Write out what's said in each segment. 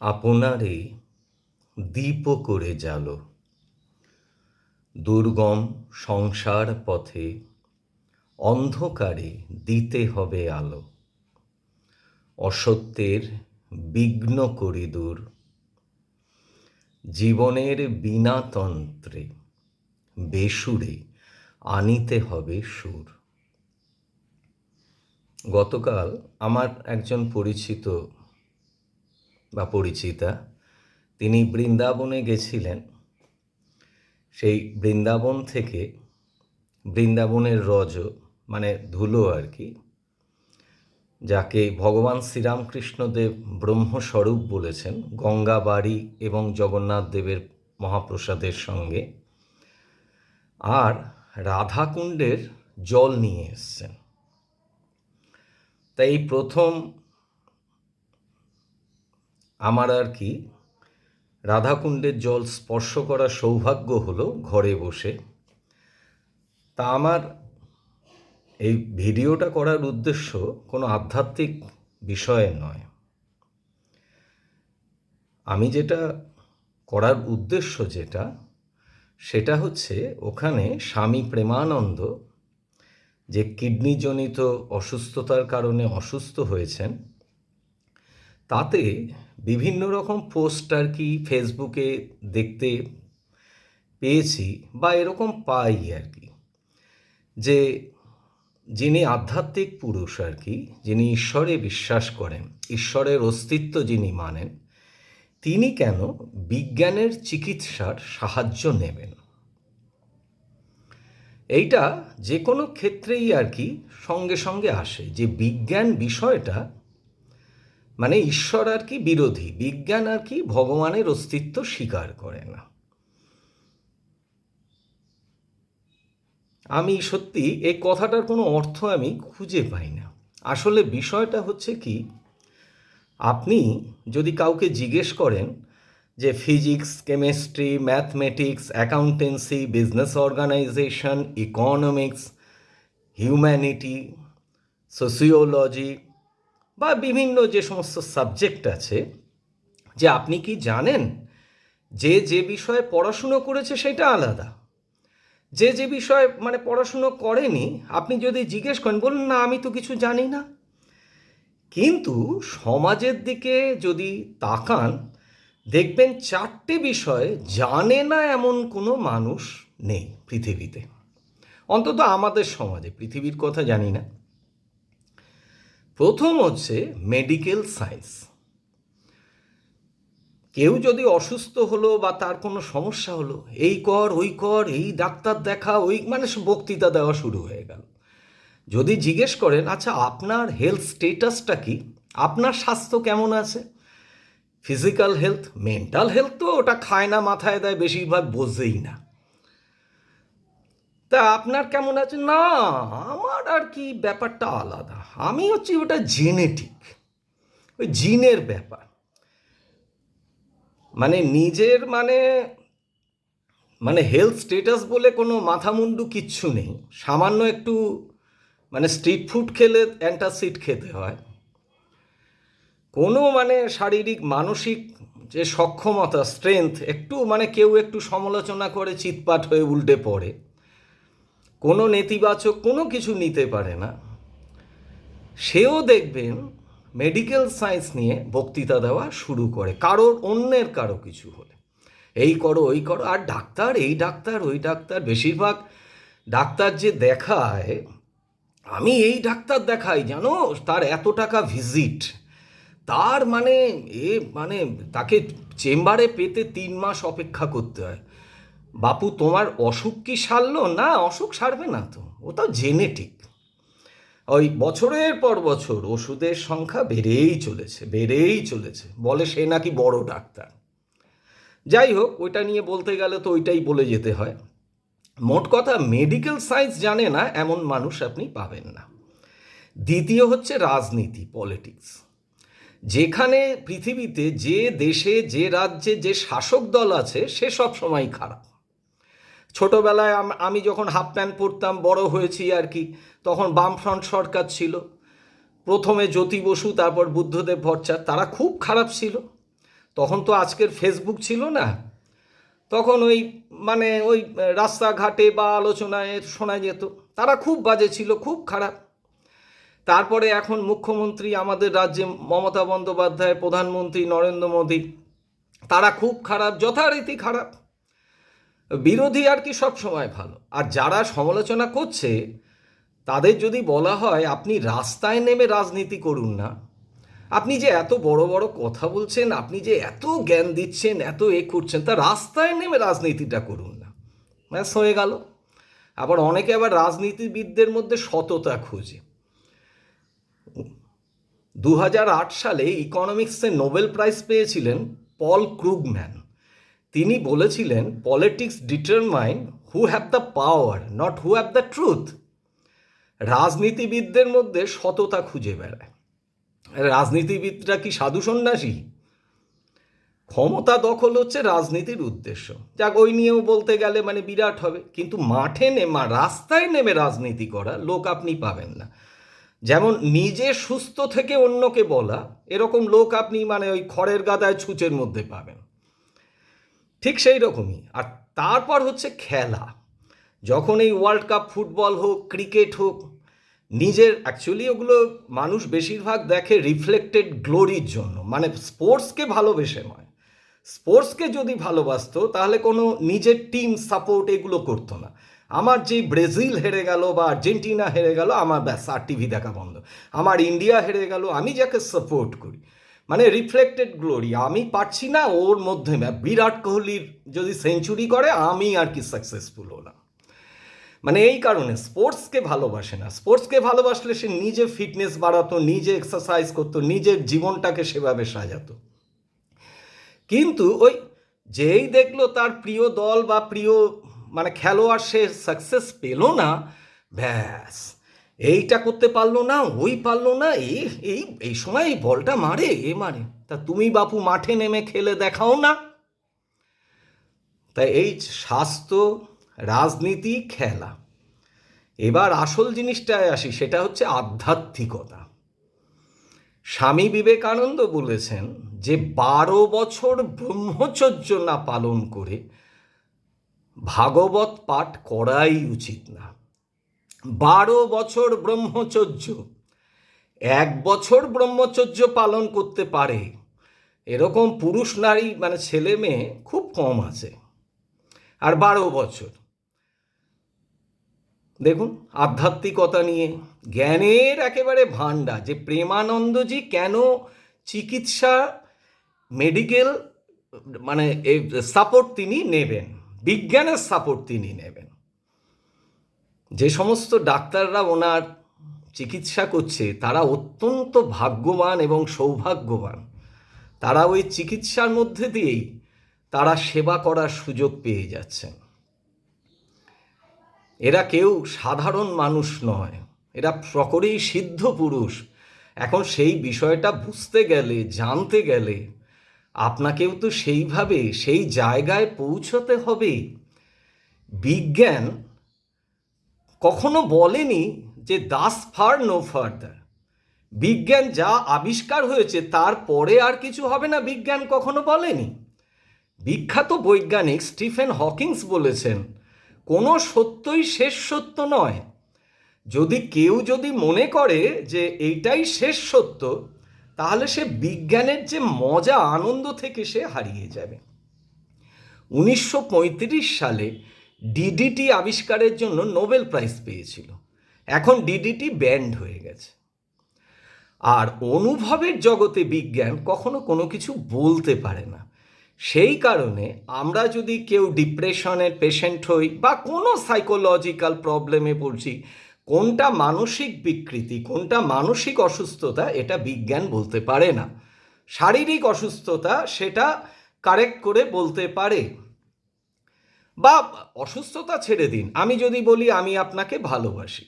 আপনারে দীপ করে জালো দুর্গম সংসার পথে অন্ধকারে দিতে হবে আলো। অসত্যের বিঘ্ন করি দূর জীবনের বিনাতন্ত্রে বেসুরে আনিতে হবে সুর। গতকাল আমার একজন পরিচিত বা পরিচিতা, তিনি বৃন্দাবনে গেছিলেন। সেই বৃন্দাবন থেকে বৃন্দাবনের রজ মানে ধুলো আর কি, যাকে ভগবান শ্রীরামকৃষ্ণদেব ব্রহ্মস্বরূপ বলেছেন গঙ্গা বাড়ি এবং জগন্নাথ দেবের মহাপ্রসাদের সঙ্গে, আর রাধাকুণ্ডের জল নিয়ে এসছেন। তাই প্রথম আমার আর কি, রাধাকুণ্ডের জল স্পর্শ করার সৌভাগ্য হলো ঘরে বসে। তা আমার এই ভিডিওটা করার উদ্দেশ্য কোনো আধ্যাত্মিক বিষয়ে নয়। আমি যেটা করার উদ্দেশ্য যেটা, সেটা হচ্ছে ওখানে স্বামী প্রেমানন্দ যে কিডনিজনিত অসুস্থতার কারণে অসুস্থ হয়েছেন তাতে বিভিন্ন রকম পোস্ট আর কি ফেসবুকে দেখতে পেয়েছি বা এরকম পাই আর কি। যে যিনি আধ্যাত্মিক পুরুষ আর কি, যিনি ঈশ্বরে বিশ্বাস করেন, ঈশ্বরের অস্তিত্ব যিনি মানেন, তিনি কেন বিজ্ঞানের চিকিৎসার সাহায্য নেবেন? এইটা যে কোনো ক্ষেত্রেই আর কি সঙ্গে সঙ্গে আসে যে বিজ্ঞান বিষয়টা মানে ঈশ্বর আর কি বিরোধী, বিজ্ঞান আর কি ভগবানের অস্তিত্ব স্বীকার করে না। আমি সত্যি এই কথাটার কোনো অর্থ আমি খুঁজে পাই না। আসলে বিষয়টা হচ্ছে কি, আপনি যদি কাউকে জিজ্ঞেস করেন যে physics, chemistry, mathematics, accountancy, business organisation, economics, humanity, sociology বা বিভিন্ন যে সমস্ত সাবজেক্ট আছে, যে আপনি কি জানেন? যে যে বিষয়ে পড়াশুনো করেছে সেটা আলাদা। যে যে বিষয়ে মানে পড়াশুনো করেনি, আপনি যদি জিজ্ঞেস করেন, বলুন না, আমি তো কিছু জানি না। কিন্তু সমাজের দিকে যদি তাকান, দেখবেন চারটে বিষয় জানে না এমন কোনো মানুষ নেই পৃথিবীতে। অন্তত আমাদের সমাজে, পৃথিবীর কথা জানি না। প্রথম হচ্ছে মেডিকেল সায়েন্স কেউ যদি অসুস্থ হলো বা তার কোনো সমস্যা হলো, এই কর, ওই কর, এই ডাক্তার দেখা, ওই মানে বক্তৃতা দেওয়া শুরু হয়ে গেল। যদি জিজ্ঞেস করেন আচ্ছা আপনার হেলথ স্টেটাসটা কি? আপনার স্বাস্থ্য কেমন আছে? ফিজিক্যাল হেলথ মেন্টাল হেলথ তো ওটা খায় না, মাথায় দেয়, বেশিরভাগ বোঝেই না। তা আপনার কেমন আছে? না, আমার আর কি ব্যাপারটা আলাদা। আমি হচ্ছে ওটা জেনেটিক ওই জিনের ব্যাপার। মানে নিজের মানে মানে হেলথ স্টেটাস বলে কোনো মাথামুন্ডু কিচ্ছু নেই। সামান্য একটু মানে স্ট্রিট ফুড খেলে অ্যান্টাসিড খেতে হয়। কোনো মানে শারীরিক, মানসিক যে সক্ষমতা স্ট্রেংথ একটু মানে কেউ একটু সমালোচনা করে চিৎপাট হয়ে উল্টে পড়ে। কোনো নেতিবাচক কোনো কিছু নিতে পারে না। সেও দেখবেন মেডিকেল সায়েন্স নিয়ে বক্তৃতা দেওয়া শুরু করে, কারোর অন্যের কারও কিছু হলে। এই করো, ওই করো, আর ডাক্তার, এই ডাক্তার, ওই ডাক্তার, বেশিরভাগ ডাক্তার যে দেখায়, আমি এই ডাক্তার দেখাই, জানো? তার এত টাকা ভিজিট তার মানে এ মানে তাকে চেম্বারে পেতে তিন মাস অপেক্ষা করতে হয়। বাপু, তোমার অসুখ কি সারলো? না, অসুখ সারবে না তো। ও তো জেনেটিক ওই বছরের পর বছর ওষুধের সংখ্যা বেড়েই চলেছে বেড়েই চলেছে। বলে সে নাকি বড় ডাক্তার। যাই হোক, ওইটা নিয়ে বলতে গেলে তো ওইটাই বলে যেতে হয়। মোট কথা মেডিকেল সায়েন্স জানে না, এমন মানুষ আপনি পাবেন না। দ্বিতীয় হচ্ছে রাজনীতি পলিটিক্স যেখানে পৃথিবীতে যে দেশে, যে রাজ্যে যে শাসক দল আছে, সে সব সময় খারাপ। ছোটবেলায় আমি যখন হাফ প্যান্ট পরতাম, বড় হয়েছি আর কি তখন বামফ্রন্ট সরকার ছিল। প্রথমে জ্যোতি বসু, তারপর বুদ্ধদেব ভট্টাচার্য, তারা খুব খারাপ ছিল। তখন তো আজকের ফেসবুক ছিল না। তখন ওই মানে ওই রাস্তাঘাটে বা আলোচনায় শোনা যেত। তারা খুব বাজে ছিল, খুব খারাপ। তারপরে এখন মুখ্যমন্ত্রী আমাদের রাজ্যে মমতা বন্দ্যোপাধ্যায়, প্রধানমন্ত্রী নরেন্দ্র মোদী, তারা খুব খারাপ, যথারীতি খারাপ। বিরোধী আর কি সব সময় ভালো। আর যারা সমালোচনা করছে তাদের যদি বলা হয়, আপনি রাস্তায় নেমে রাজনীতি করুন না। আপনি যে এত বড় বড় কথা বলছেন, আপনি যে এত জ্ঞান দিচ্ছেন, এত এ করছেন, তা রাস্তায় নেমে রাজনীতিটা করুন না। ব্যাস, হয়ে গেল। আবার অনেকে আবার রাজনীতিবিদদের মধ্যে সততা খোঁজে। দু হাজার আট সালে ইকোনমিক্সে নোবেল প্রাইজ পেয়েছিলেন পল ক্রুগম্যান। তিনি বলেছিলেন, politics determine who have the power, not who have the truth. রাজনীতিবিদদের মধ্যে সততা খুঁজে বেড়ায়। রাজনীতিবিদরা কি সাধু সন্ন্যাসী? ক্ষমতা দখল হচ্ছে রাজনীতির উদ্দেশ্য। যাক, ওই নিয়েও বলতে গেলে মানে বিরাট হবে। কিন্তু মাঠে নেমা, রাস্তায় নেমে রাজনীতি করা লোক আপনি পাবেন না। যেমন নিজে সুস্থ থেকে অন্যকে বলা, এরকম লোক আপনি মানে ওই খড়ের গাদায় ছুঁচের মধ্যে পাবেন। ঠিক সেই রকমই। আর তারপর হচ্ছে খেলা। যখন এই ওয়ার্ল্ড কাপ ফুটবল হোক ক্রিকেট হোক, নিজের অ্যাকচুয়ালি ওগুলো মানুষ বেশিরভাগ দেখে রিফ্লেক্টেড গ্লোরির জন্য। মানে স্পোর্টসকে ভালোবেসে নয়। স্পোর্টসকে যদি ভালোবাসতো, তাহলে কোনো নিজের টিম সাপোর্ট এগুলো করতো না। আমার যে ব্রাজিল হেরে গেল বা আর্জেন্টিনা হেরে গেল, আমার ব্যাস, আর টিভি দেখা বন্ধ। আমার ইন্ডিয়া হেরে গেল, আমি যাকে সাপোর্ট করি। মানে রিফ্লেক্টেড গ্লোরি আমি পারছি না ওর মধ্যে, বিরাট কোহলির যদি সেঞ্চুরি করে, আমি আর কি সাকসেসফুল হলাম। মানে এই কারণে স্পোর্টসকে ভালোবাসে না। স্পোর্টসকে ভালোবাসলে সে নিজে ফিটনেস বাড়াতো, নিজে এক্সারসাইজ করতো, নিজের জীবনটাকে সেভাবে সাজাতো। কিন্তু ওই যেই দেখল তার প্রিয় দল বা প্রিয় মানে খেলোয়াড় সে সাকসেস পেল না, ব্যাস। এইটা করতে পারল না, ওই পারল না এই এই এই সময় এই বলটা মারে, এ মারে। তা তুমি বাপু মাঠে নেমে খেলে দেখাও না। তাই এই স্বাস্থ্য রাজনীতি খেলা। এবার আসল জিনিসটায় আসি, সেটা হচ্ছে আধ্যাত্মিকতা। স্বামী বিবেকানন্দ বলেছেন যে, বারো বছর ব্রহ্মচর্য না পালন করে ভাগবত পাঠ করাই উচিত না। বারো বছর ব্রহ্মচর্য, এক বছর ব্রহ্মচর্য পালন করতে পারে, এরকম পুরুষ নারী মানে ছেলে মেয়ে, খুব কম আছে। আর বারো বছর দেখুন, আধ্যাত্মিকতা নিয়ে, জ্ঞানের একেবারে ভাণ্ডা যে প্রেমানন্দজি কেন চিকিৎসা, মেডিকেল মানে সাপোর্ট তিনি নেবেন, বিজ্ঞানের সাপোর্ট তিনি নেবেন। যে সমস্ত ডাক্তাররা ওনার চিকিৎসা করছে, তারা অত্যন্ত ভাগ্যবান এবং সৌভাগ্যবান। তারা ওই চিকিৎসার মধ্যে দিয়েই তারা সেবা করার সুযোগ পেয়ে যাচ্ছেন। এরা কেউ সাধারণ মানুষ নয়। এরা প্রকরেই সিদ্ধ পুরুষ। এখন সেই বিষয়টা বুঝতে গেলে, জানতে গেলে আপনাকেও তো সেইভাবে, সেই জায়গায় পৌঁছতে হবে। বিজ্ঞান কখনো বলেনি যে দাস ফার নো ফার্দার। বিজ্ঞান যা আবিষ্কার হয়েছে তারপরে আর কিছু হবে না, বিজ্ঞান কখনো বলেনি। বিখ্যাত বৈজ্ঞানিক স্টিফেন হকিংস বলেছেন কোনো সত্যই শেষ সত্য নয়। যদি কেউ যদি মনে করে যে এইটাই শেষ সত্য, তাহলে সে বিজ্ঞানের যে মজা আনন্দ থেকে সে হারিয়ে যাবে। উনিশশো পঁয়ত্রিশ সালে ডিডিটি আবিষ্কারের জন্য নোবেল প্রাইজ পেয়েছিল। এখন ডিডিটি ব্যান্ড হয়ে গেছে। আর অনুভবের জগতে বিজ্ঞান কখনো কোনো কিছু বলতে পারে না। সেই কারণে আমরা যদি কেউ ডিপ্রেশনের পেশেন্ট হই বা কোনো সাইকোলজিক্যাল প্রবলেমে পড়ছি, কোনটা মানসিক বিকৃতি, কোনটা মানসিক অসুস্থতা, এটা বিজ্ঞান বলতে পারে না। শারীরিক অসুস্থতা, সেটা কারেক্ট করে বলতে পারে। বা অসুস্থতা ছেড়ে দিন, আমি যদি বলি, আমি আপনাকে ভালোবাসি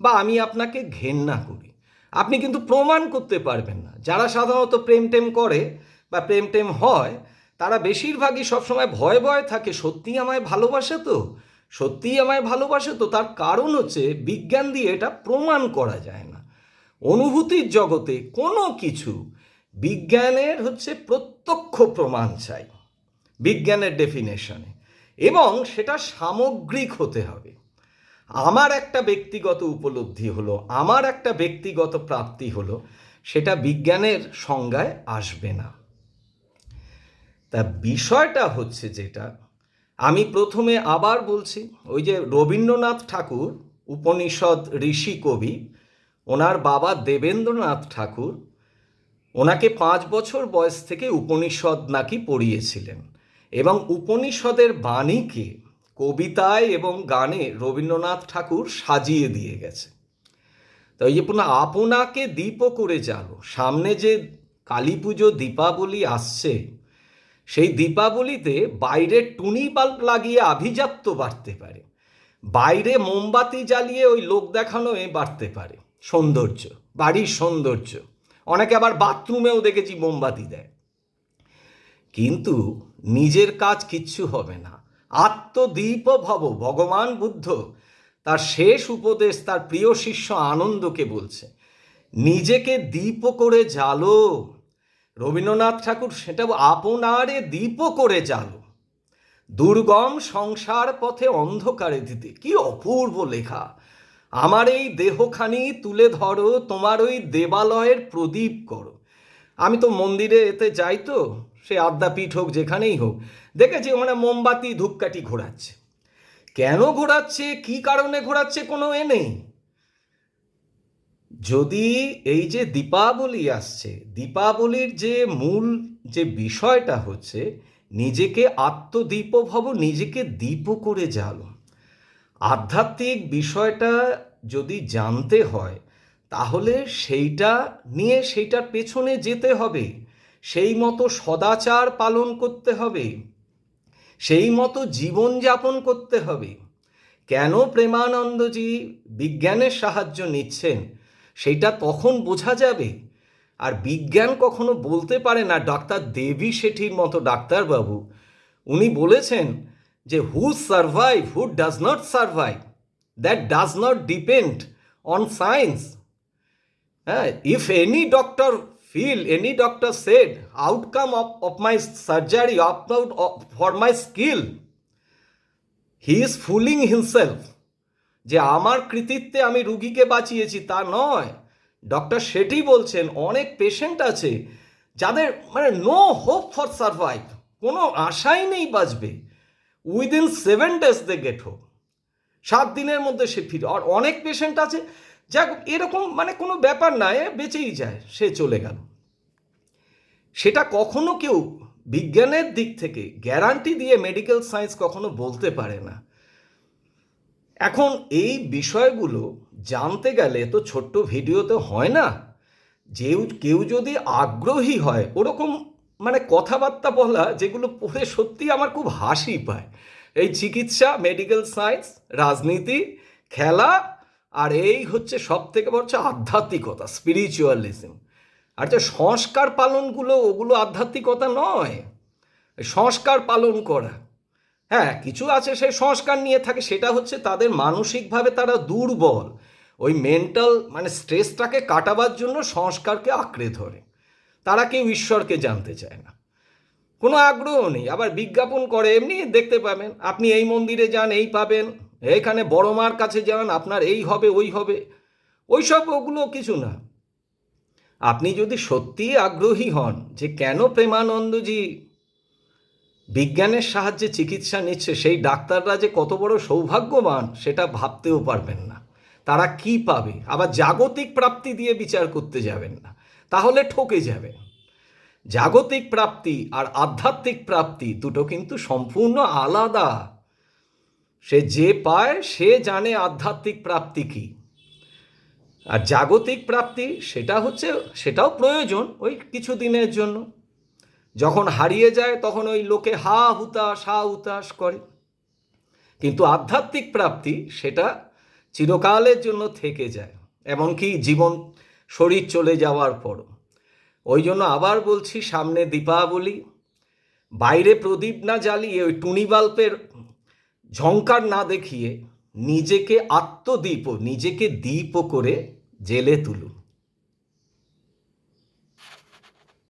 বা আমি আপনাকে ঘেন্না করি। আপনি কিন্তু প্রমাণ করতে পারবেন না। যারা সাধারণত প্রেম টেম করে বা প্রেম টেম হয় তারা বেশিরভাগই সবসময় ভয় ভয় থাকে, সত্যিই আমায় ভালোবাসে তো? সত্যিই আমায় ভালোবাসে তো? তার কারণ হচ্ছে বিজ্ঞান দিয়ে এটা প্রমাণ করা যায় না। অনুভূতির জগতে কোনো কিছু বিজ্ঞানের হচ্ছে প্রত্যক্ষ প্রমাণ চাই, বিজ্ঞানের ডেফিনেশনে এবং সেটা সামগ্রিক হতে হবে। আমার একটা ব্যক্তিগত উপলব্ধি হলো, আমার একটা ব্যক্তিগত প্রাপ্তি হলো, সেটা বিজ্ঞানের সংজ্ঞায় আসবে না। তা বিষয়টা হচ্ছে যেটা, আমি প্রথমে আবার বলছি, ওই যে রবীন্দ্রনাথ ঠাকুর, উপনিষদ ঋষি কবি, ওনার বাবা দেবেন্দ্রনাথ ঠাকুর, ওনাকে পাঁচ বছর বয়স থেকে উপনিষদ নাকি পড়িয়েছিলেন। এবং উপনিষদের বাণীকে কবিতায় এবং গানে রবীন্দ্রনাথ ঠাকুর সাজিয়ে দিয়ে গেছে। তো এই যে পুনঃ আপনাকে দীপ করে জানো সামনে যে কালী পুজো, দীপাবলি আসছে সেই দীপাবলিতে বাইরে টুনি বাল্ব লাগিয়ে আভিজাত্য বাড়তে পারে। বাইরে মোমবাতি জ্বালিয়ে ওই লোক দেখানো এ বাড়তে পারে। সৌন্দর্য, বাড়ির সৌন্দর্য। অনেকে আবার বাথরুমেও দেখেছি মোমবাতি দেয়। কিন্তু নিজের কাজ কিচ্ছু হবে না। আত্মদীপ ভব ভগবান বুদ্ধ। তার শেষ উপদেশ তার প্রিয় শিষ্য আনন্দকে বলছে, নিজেকে দীপ করে জ্বালো। রবীন্দ্রনাথ ঠাকুর সেটা আপনারে দীপ করে জ্বালো। দুর্গম সংসার পথে অন্ধকারে দিতে। কি অপূর্ব লেখা। আমার এই দেহখানি তুলে ধরো, তোমার ওই দেবালয়ের প্রদীপ করো। আমি তো মন্দিরে এতে যাই তো, সে আদ্যাপীঠ হোক, যেখানেই হোক। দেখেছি ওখানে মোমবাতি ধূপকাঠি ঘোরাচ্ছে। কেন ঘোরাচ্ছে? কি কারণে ঘোরাচ্ছে কোনো এ নেই? যদি এই যে দীপাবলি আসছে, দীপাবলির যে মূল যে বিষয়টা হচ্ছে, নিজেকে আত্মদীপ ভব, নিজেকে দীপ করে জ্বালো। আধ্যাত্মিক বিষয়টা যদি জানতে হয়, তাহলে সেইটা নিয়ে সেইটার পেছনে যেতে হবে। সেই মতো সদাচার পালন করতে হবে। সেই মতো জীবনযাপন করতে হবে। কেন প্রেমানন্দজি বিজ্ঞানের সাহায্য নিচ্ছেন? সেইটা তখন বোঝা যাবে। আর বিজ্ঞান কখনো বলতে পারে না, ডাক্তার দেবী শেঠির মতো ডাক্তারবাবু। উনি বলেছেন যে who survive who does not survive that does not depend on science হ্যাঁ if any doctor feel any doctor said outcome of of my surgery of for my skill he is fooling himself যে আমার কৃতিত্বে আমি রুগীকে বাঁচিয়েছি তা নয়। Doctor Shetty বলছেন, অনেক patient আছে যাদের মানে নো হোপ ফর সার্ভাইভ কোনো আশাই নেই বাঁচবে। Within seven days they get hope সাত দিনের মধ্যে সে ফিরে, আর অনেক পেশেন্ট আছে যাক, এরকম মানে কোনো ব্যাপার না, এ বেঁচেই যায়, সে চলে গেল। সেটা কখনো কেউ বিজ্ঞানের দিক থেকে গ্যারান্টি দিয়ে মেডিকেল সায়েন্স কখনো বলতে পারে না। এখন এই বিষয়গুলো জানতে গেলে তো ছোট্ট ভিডিওতে হয় না। যে কেউ যদি আগ্রহী হয়, ওরকম মানে কথাবার্তা বলা যেগুলো পড়ে সত্যি আমার খুব হাসি পায়। এই চিকিৎসা মেডিকেল সায়েন্স রাজনীতি, খেলা, আর এই হচ্ছে সব থেকে বড় হচ্ছে আধ্যাত্মিকতা স্পিরিচুয়ালিজম আর যে সংস্কার পালনগুলো, ওগুলো আধ্যাত্মিকতা নয়। সংস্কার পালন করা। হ্যাঁ কিছু আছে সেই সংস্কার নিয়ে থাকে, সেটা হচ্ছে তাদের মানসিকভাবে তারা দুর্বল। ওই মেন্টাল মানে স্ট্রেসটাকে কাটাবার জন্য সংস্কারকে আঁকড়ে ধরে। তারা কেউ ঈশ্বরকে জানতে চায় না। কোনো আগ্রহ নেই, আবার বিজ্ঞাপন করে, এমনি দেখতে পাবেন, আপনি এই মন্দিরে যান, এই পাবেন, এখানে বড় মার কাছে যান, আপনার এই হবে, ওই হবে। ওই সব ওগুলো কিছু না। আপনি যদি সত্যিই আগ্রহী হন যে কেন প্রেমানন্দজি বিজ্ঞানের সাহায্যে চিকিৎসা নিচ্ছে, সেই ডাক্তাররা যে কত বড় সৌভাগ্যবান, সেটা ভাবতেও পারবেন না। তারা কি পাবে? আবার জাগতিক প্রাপ্তি দিয়ে বিচার করতে যাবেন না। তাহলে ঠকে যাবেন। জাগতিক প্রাপ্তি আর আধ্যাত্মিক প্রাপ্তি দুটো কিন্তু সম্পূর্ণ আলাদা। সে যে পায়, সে জানে আধ্যাত্মিক প্রাপ্তি কি। আর জাগতিক প্রাপ্তি, সেটা হচ্ছে, সেটাও প্রয়োজন ওই কিছু দিনের জন্য। যখন হারিয়ে যায়, তখন ওই লোকে হা হুতাশ হা হুতাশ করে। কিন্তু আধ্যাত্মিক প্রাপ্তি সেটা চিরকালের জন্য থেকে যায়, এমনকি জীবন, শরীর চলে যাওয়ার পরও। ওই জন্য আবার বলছি, সামনে দীপাবলি, বাইরে প্রদীপ না জ্বালিয়ে ওই টুনি বাল্বের ঝঙ্কার না দেখিয়ে নিজেকে আত্মদীপ নিজেকে দীপ করে জেলে তুলুন।